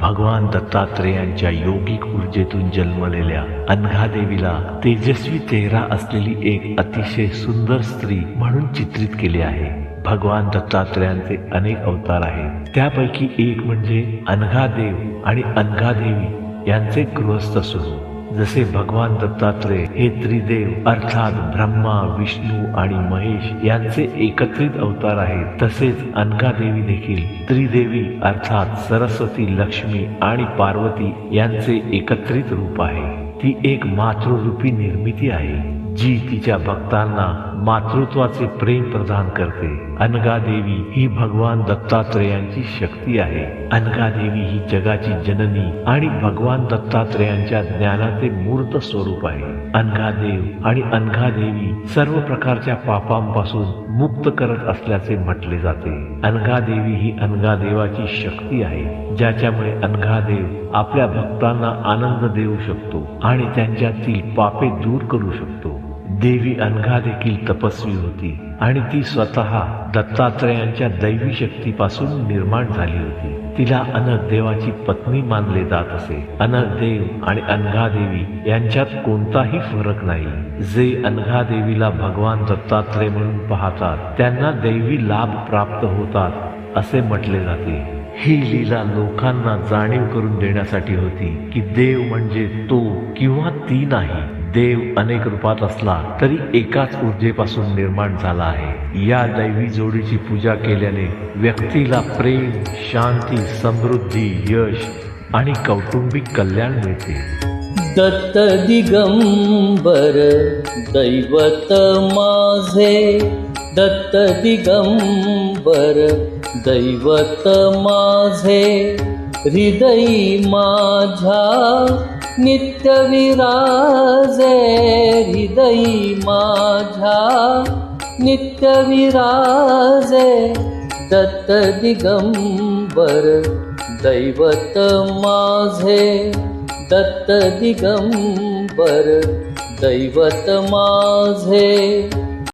भगवान दत्तात्रेयांच्या योगिक ऊर्जेतून जन्मलेल्या अनघादेवीला तेजस्वी चेहरा असलेली एक अतिशय सुंदर स्त्री म्हणून चित्रित केले आहे. भगवान दत्तात्रेयांचे अनेक अवतार आहेत. त्यापैकी एक म्हणजे अनघादेव आणि अनघादेवी यांचे गृहस्थ स्वरूप. जसे भगवान दत्तात्रेय हे त्रिदेव अर्थात ब्रह्मा विष्णू आणि महेश यांचे एकत्रित अवतार आहेत तसेच अनघादेवी देखील. त्रिदेवी अर्थात सरस्वती लक्ष्मी आणि पार्वती यांचे एकत्रित रूप आहे. ती एक मातृरूपी निर्मिती आहे जी तिच्या भक्तांना मातृत्वाचे प्रेम प्रदान करते. अनगादेवी ही भगवान दत्तात्रेयांची शक्ती आहे. अनगादेवी ही जगाची जननी आणि भगवान दत्तात्रेयांच्या ज्ञानाचे मूर्त स्वरूप आहे. अनघादेव आणि अनघादेवी सर्व प्रकारच्या पापांपासून मुक्त करत असल्याचे म्हटले जाते. अनघादेवी ही अनघादेवाची शक्ती आहे ज्याच्यामुळे अनघादेव आपल्या भक्तांना आनंद देऊ शकतो आणि त्यांच्यातील पापे दूर करू शकतो. देवी अनघा देखील तपस्वी होती आणि ती स्वतः दत्तात्रेयांच्या दैवी शक्तीपासून निर्माण झाली होती. तिला अनक देवाची पत्नी मानले जात असे. अनक देव आणि अनघादेवी यांच्यात कोणताही फरक नाही. जे अनघादेवीला भगवान दत्तात्रेय म्हणून पाहतात त्यांना दैवी लाभ प्राप्त होतात असे म्हटले जाते. ही लीला लोकांना जाणीव करून देण्यासाठी होती की देव म्हणजे तो किंवा ती नाही. देव अनेक रूपात असला तरी एकाच ऊर्जेपासून निर्माण झाला आहे. या दैवी जोडीची पूजा केल्याने व्यक्तीला प्रेम शांती समृद्धी यश आणि कौटुंबिक कल्याण मिळते. दत्त दिगंबर दैवत माझे. दत्त दिगंबर दैवत माझे. हृदयी माझ्या नित्य विराजे हृदयी माझ्या. नित्य विराजे दत्त दिगंबर दैवत माझे. दत्त दिगंबर दैवत माझे.